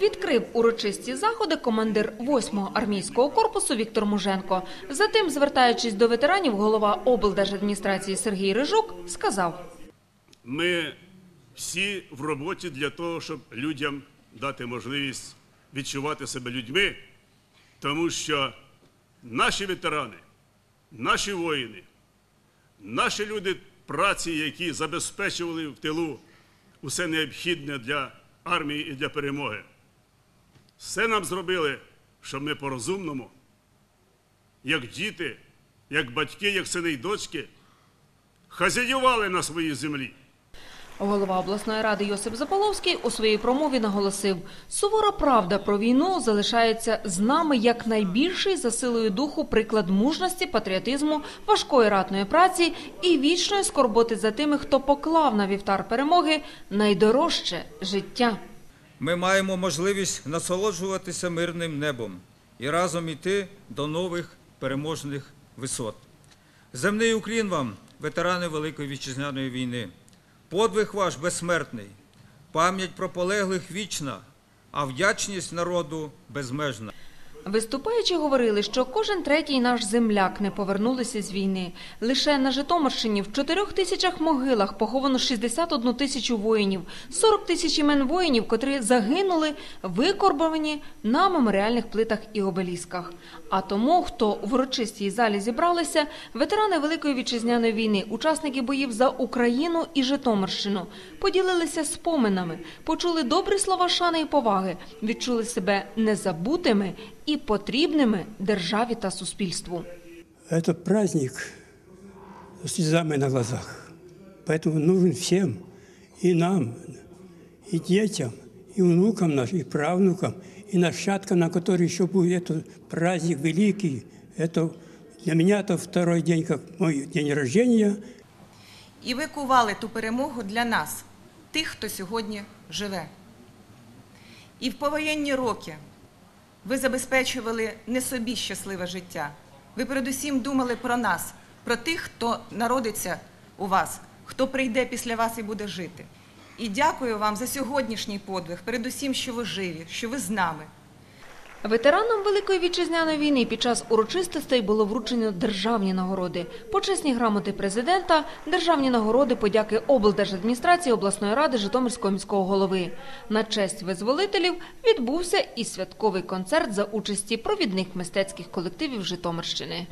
Відкрив урочисті заходи командир 8-го армійського корпусу Віктор Муженко. Затим, звертаючись до ветеранів, голова облдержадміністрації Сергій Рижук сказав. Ми всі в роботі для того, щоб людям дати можливість відчувати себе людьми, тому що наші ветерани, наші воїни, наші люди праці, які забезпечували в тилу усе необхідне для армії і для перемоги, все нам зробили, щоб ми по-розумному, як діти, як батьки, як сини й дочки, хазяювали на своїй землі. Голова обласної ради Йосип Заполовський у своїй промові наголосив: сувора правда про війну залишається з нами як найбільший за силою духу приклад мужності, патріотизму, важкої ратної праці і вічної скорботи за тими, хто поклав на вівтар перемоги найдорожче життя. Ми маємо можливість насолоджуватися мирним небом і разом іти до нових переможних висот. Земний уклін вам, ветерани Великої вітчизняної війни. Подвиг ваш безсмертний, пам'ять про полеглих вічна, а вдячність народу безмежна. Виступаючи говорили, що кожен третій наш земляк не повернулися з війни. Лише на Житомирщині в чотирьох тисячах могилах поховано 61 тисячу воїнів, 40 тисяч імен воїнів, котрі загинули, викорбовані на меморіальних плитах і обелісках. А тому, хто в урочистій залі зібралися, ветерани Великої вітчизняної війни, учасники боїв за Україну і Житомирщину, поділилися споминами, почули добрі слова шани і поваги, відчули себе незабутими і потрібними державі та суспільству. Это праздник со слезами на глазах. Поэтому нужен всем, и нам, и детям, и внукам нашим, и правнукам, и нащадкам, на которые еще будет этот праздник великий. Это для меня это второй день, как мой день рождения. І ви кували ту перемогу для нас, тих, хто сьогодні живе. І в повоєнні роки ви забезпечували не собі щасливе життя. Ви передусім думали про нас, про тих, хто народиться у вас, хто прийде після вас і буде жити. І дякую вам за сьогоднішній подвиг, передусім, що ви живі, що ви з нами. Ветеранам Великої вітчизняної війни під час урочистостей було вручено державні нагороди, почесні грамоти президента, державні нагороди, подяки облдержадміністрації обласної ради Житомирського міського голови. На честь визволителів відбувся і святковий концерт за участі провідних мистецьких колективів Житомирщини.